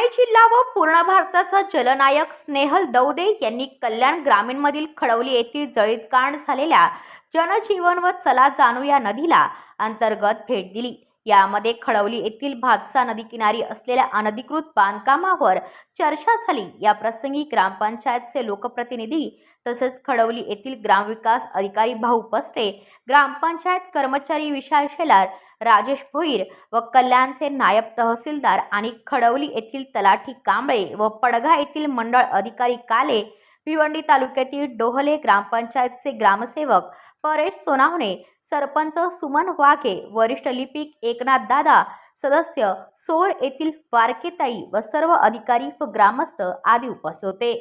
ठाणे जिल्हा व पूर्ण भारताचा जलनायक स्नेहल दौदे यांनी कल्याण ग्रामीणमधील खडवली येथील जळीत कांड झालेल्या जनजीवन व चला जाणू या नदीला अंतर्गत भेट दिली. यामध्ये खडवली येथील भातसा नदीकिनारी असलेल्या अनधिकृत बांधकामावर चर्चा झाली. या प्रसंगी ग्रामपंचायतचे लोकप्रतिनिधी तसेच खडवली येथील ग्रामविकास अधिकारी भाऊ पस्टे ग्रामपंचायत कर्मचारी विशाल शेलार राजेश भोईर व कल्याणचे नायब तहसीलदार आणि खडवली येथील तलाठी कांबळे व पडघा येथील मंडळ अधिकारी काले भिवंडी तालुक्यातील डोहले ग्रामपंचायतचे ग्रामसेवक परेश सोनावणे सरपंच सुमन वाघे वरिष्ठ लिपिक एकनाथ दादा सदस्य सोर येथील वारकेताई व सर्व अधिकारी व ग्रामस्थ आदी उपस्थित होते.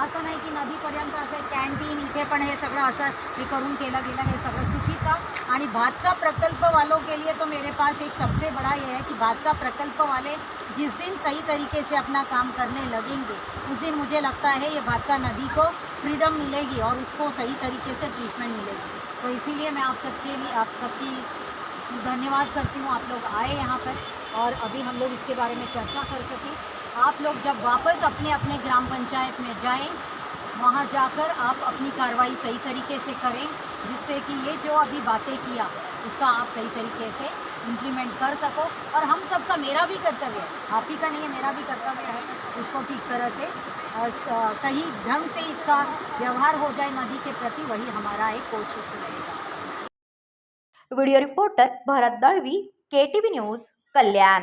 असं नाही की नदीपर्यंत असं कॅन्टीन इथे पण हे सगळं असं हे करून केलं गेलं हे सगळं चुकीचं आणि भातचा प्रकल्प वालों के लिए तो मेरे पास एक सबसे बड़ा ये है कि भातचा प्रकल्प वाले जिस दिन सही तरीके से अपना काम करने लगेंगे, उस दिन मुझे लगता है ये भातसा नदी को फ्रीडम मिलेगी और उसको सही तरीके से ट्रीटमेंट मिलेगी। तो इसीलिए मैं आप सबके लिए, आप सबकी धन्यवाद करती हूँ। आप लोग आए यहाँ पर और अभी हम लोग इसके बारे में चर्चा कर सकें। आप लोग जब वापस अपने अपने ग्राम पंचायत में जाएँ, वहाँ जाकर आप अपनी कार्रवाई सही तरीके से करें। जिससे कि ये जो अभी बातें किया, उसका आप सही तरीके से इम्प्लीमेंट कर सको और हम सबका मेरा भी कर्तव्य है। आप ही का नहीं है, मेरा भी कर्तव्य है उसको ठीक तरह से सही ढंग से इसका व्यवहार हो जाए नदी के प्रति, वही हमारा एक कोशिश रहेगा। Video reporter Bharat Dalvi K T news Kalyan.